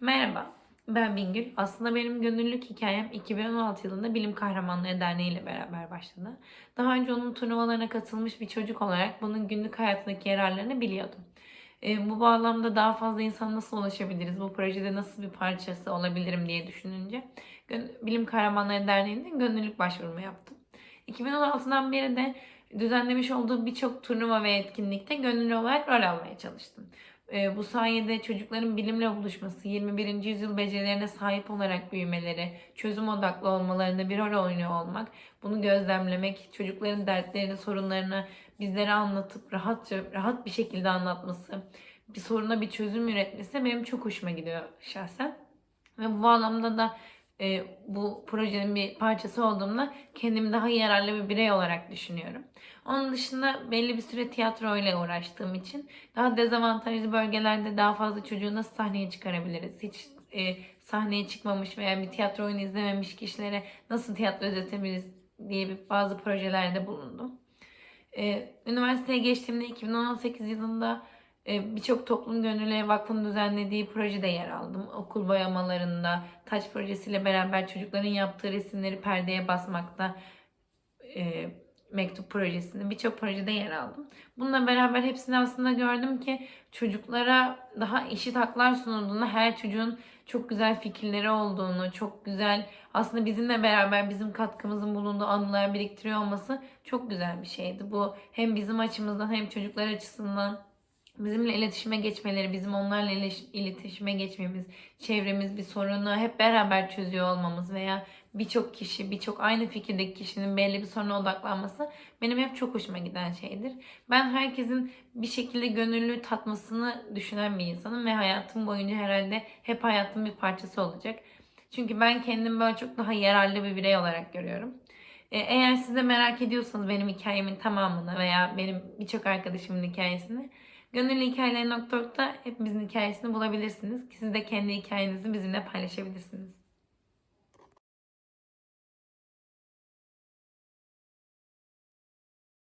Merhaba, ben Bingül. Aslında benim gönüllülük hikayem 2016 yılında Bilim Kahramanları Derneği ile beraber başladı. Daha önce onun turnuvalarına katılmış bir çocuk olarak bunun günlük hayatındaki yararlarını biliyordum. E, bu bağlamda daha fazla insana nasıl ulaşabiliriz, bu projede nasıl bir parçası olabilirim diye düşününce Bilim Kahramanları Derneği'nde gönüllülük başvurumu yaptım. 2016'dan beri de düzenlemiş olduğu birçok turnuva ve etkinlikte gönüllü olarak rol almaya çalıştım. E, bu sayede çocukların bilimle buluşması, 21. yüzyıl becerilerine sahip olarak büyümeleri, çözüm odaklı olmalarında bir rol oynuyor olmak, bunu gözlemlemek, çocukların dertlerini, sorunlarını bizlere anlatıp rahatça, rahat bir şekilde anlatması, bir soruna bir çözüm üretmesi benim çok hoşuma gidiyor şahsen. Ve bu bağlamda da e, bu projenin bir parçası olduğumda kendimi daha yararlı bir birey olarak düşünüyorum. Onun dışında belli bir süre tiyatro ile uğraştığım için daha dezavantajlı bölgelerde daha fazla çocuğu nasıl sahneye çıkarabiliriz? Hiç e, sahneye çıkmamış veya bir tiyatro oyunu izlememiş kişilere nasıl tiyatro öğretebiliriz diye bir bazı projelerde bulundum. E, üniversiteye geçtiğimde 2018 yılında birçok toplum gönüllüleri vakfının düzenlediği projede yer aldım. Okul boyamalarında, taç projesiyle beraber çocukların yaptığı resimleri perdeye basmakta, e, mektup projesinde birçok projede yer aldım. Bununla beraber hepsini aslında gördüm ki çocuklara daha eşit haklar sunulduğunu, her çocuğun çok güzel fikirleri olduğunu, çok güzel aslında bizimle beraber bizim katkımızın bulunduğu anılar biriktiriyor olması çok güzel bir şeydi. Bu hem bizim açımızdan hem çocuklar açısından bizimle iletişime geçmeleri, bizim onlarla iletişime geçmemiz, çevremiz bir sorunu hep beraber çözüyor olmamız veya birçok kişi, birçok aynı fikirdeki kişinin belli bir soruna odaklanması benim hep çok hoşuma giden şeydir. Ben herkesin bir şekilde gönüllü tatmasını düşünen bir insanım ve hayatım boyunca herhalde hep hayatımın bir parçası olacak. Çünkü ben kendimi böyle çok daha yararlı bir birey olarak görüyorum. E, Eğer siz de merak ediyorsanız benim hikayemin tamamını veya benim birçok arkadaşımın hikayesini Gönüllü Hikayeleri.org'da hepimizin hikayesini bulabilirsiniz. Siz de kendi hikayenizi bizimle paylaşabilirsiniz.